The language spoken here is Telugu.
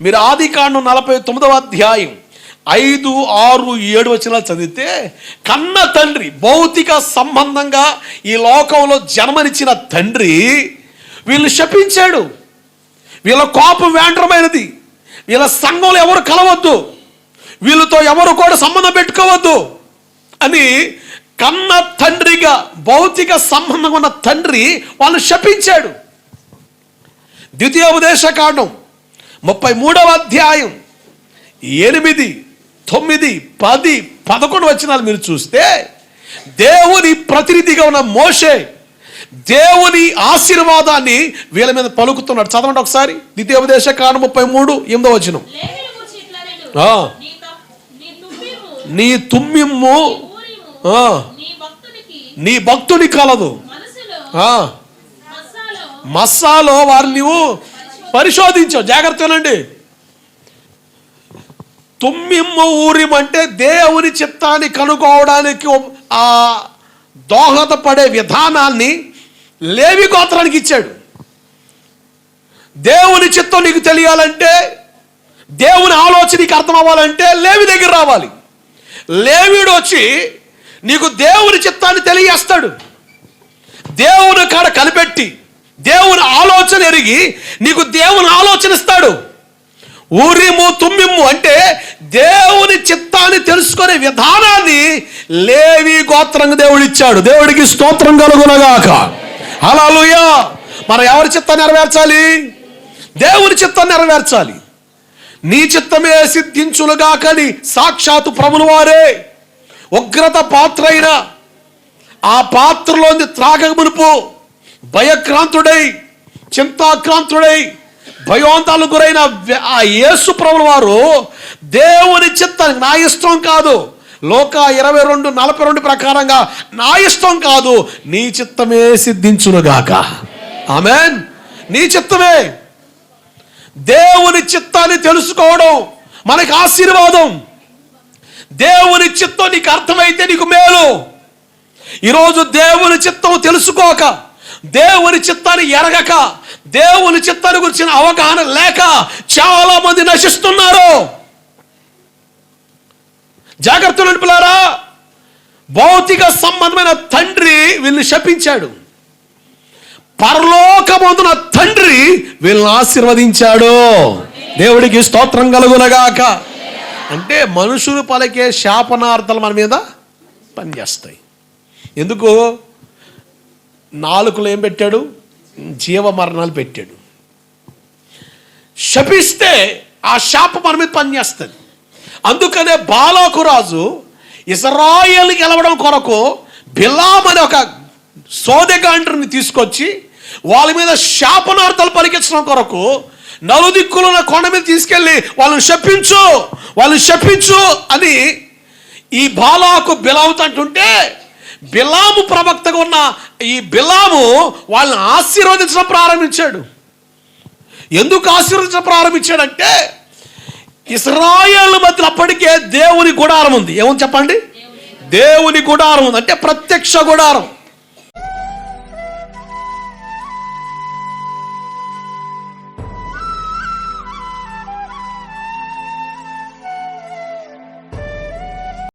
మీరు ఆది కాండం నలభై తొమ్మిదవ అధ్యాయం ఐదు ఆరు ఏడు వచ్చిన చదివితే కన్న తండ్రి భౌతిక సంబంధంగా ఈ లోకంలో జన్మనిచ్చిన తండ్రి వీళ్ళు శపించాడు. వీళ్ళ కోపం వేండ్రమైనది. వీళ్ళ సంఘంలో ఎవరు కలవద్దు. వీళ్ళతో ఎవరు కూడా సంబంధం పెట్టుకోవద్దు అని కన్న తండ్రిగా భౌతిక సంబంధం ఉన్న తండ్రి వాళ్ళు శపించాడు. ద్వితీయోపదేశ కాండం ముప్పై మూడవ అధ్యాయం. ఎనిమిది తొమ్మిది పది పదకొండు వచనాలు మీరు చూస్తే దేవుని ప్రతినిధిగా ఉన్న మోషే దేవుని ఆశీర్వాదాన్ని వీళ్ళ మీద పలుకుతున్నాడు. చదవండి ఒకసారి. ద్వితీయోపదేశ కాండం ముప్పై మూడు ఎనిమిదో వచనం. నీ తుమ్మిమ్ము. నీ భక్తుని కలదు. మస్సాలో వారిని నీవు పరిశోధించావు జాగ్రత్తనండి తుమ్మిమ్మ ఊరిం అంటే దేవుని చిత్తాన్ని కనుక్కోవడానికి ఆ దోహదపడే విధానాన్ని లేవి గోత్రానికి ఇచ్చాడు. దేవుని చిత్తం నీకు తెలియాలంటే దేవుని ఆలోచన నీకు అర్థం అవ్వాలంటే లేవి దగ్గర రావాలి. లేవిడు వచ్చి నీకు దేవుని చిత్తాన్ని తెలియజేస్తాడు. దేవుని కాడ కనిపెట్టి దేవుని ఆలోచన ఎరిగి నీకు దేవుని ఆలోచన ఇస్తాడు. ఊరిము తుమ్మిమ్ము అంటే దేవుని చిత్తాన్ని తెలుసుకునే విధానాన్ని లేవి గోత్రంగా దేవుడు ఇచ్చాడు. దేవుడికి స్తోత్రం కలుగునగాక. హల్లెలూయా! మనం ఎవరి చిత్తాన్ని నెరవేర్చాలి? దేవుని చిత్తాన్ని నెరవేర్చాలి. నీ చిత్తమే సిద్ధించులుగాకని సాక్షాత్తు ప్రభులు వారే. ఉగ్రత పాత్ర అయిన ఆ పాత్రలోని త్రాగ మునుపు భయక్రాంతుడై చింతాక్రాంతుడై భయోంతాలు గురైన ఆ యేసు ప్రభుల వారు దేవుని చిత్తానికి నా ఇష్టం కాదు. లోక ఇరవై రెండు నలభై రెండు ప్రకారంగా నా ఇష్టం కాదు. నీ చిత్తమే సిద్ధించునుగాక ఆమెన్. నీ చిత్తమే. దేవుని చిత్తాన్ని తెలుసుకోవడం మనకి ఆశీర్వాదం. దేవుని చిత్తం నీకు అర్థమైతే నీకు మేలు. ఈరోజు దేవుని చిత్తం తెలుసుకోక దేవుని చిత్తాన్ని ఎరగక దేవుని చిత్తాన్ని గురించిన అవగాహన లేక చాలా మంది నశిస్తున్నారు. జాగ్రత్తలు నిలుపులారా భౌతిక సంబంధమైన తండ్రి వీళ్ళని శపించాడు. పరలోకమందున తండ్రి వీళ్ళని ఆశీర్వదించాడు. దేవుడికి స్తోత్రం కలుగునగాక. అంటే మనుషులు పలికే శాపనార్థాలు మన మీద పనిచేస్తాయి. ఎందుకు? నాలుకలు ఏం పెట్టాడు? జీవ మరణాలు పెట్టాడు. శపిస్తే ఆ శాప మన మీద పనిచేస్తుంది. అందుకనే బాలాకు రాజు ఇస్రాయేల్కి గెలవడం కొరకు బిలాం అనే ఒక సోదెగాండ్రిని తీసుకొచ్చి వాళ్ళ మీద శాపనార్థాలు పలికించడం కొరకు నలుదిక్కులున్న కొండ మీద తీసుకెళ్ళి వాళ్ళని శపించు వాళ్ళని శపించు అని ఈ బాలాకు బిలాముతో అంటుంటే బిలాము ప్రవక్తగా ఉన్న ఈ బిలాము వాళ్ళని ఆశీర్వదించడం ప్రారంభించాడు. ఎందుకు ఆశీర్వదించడం ప్రారంభించాడంటే ఇస్రాయేల్ మధ్యలో అప్పటికే దేవుని గుడారం ఉంది. ఏమని చెప్పండి? దేవుని గుడారం ఉంది. అంటే ప్రత్యక్ష గుడారం.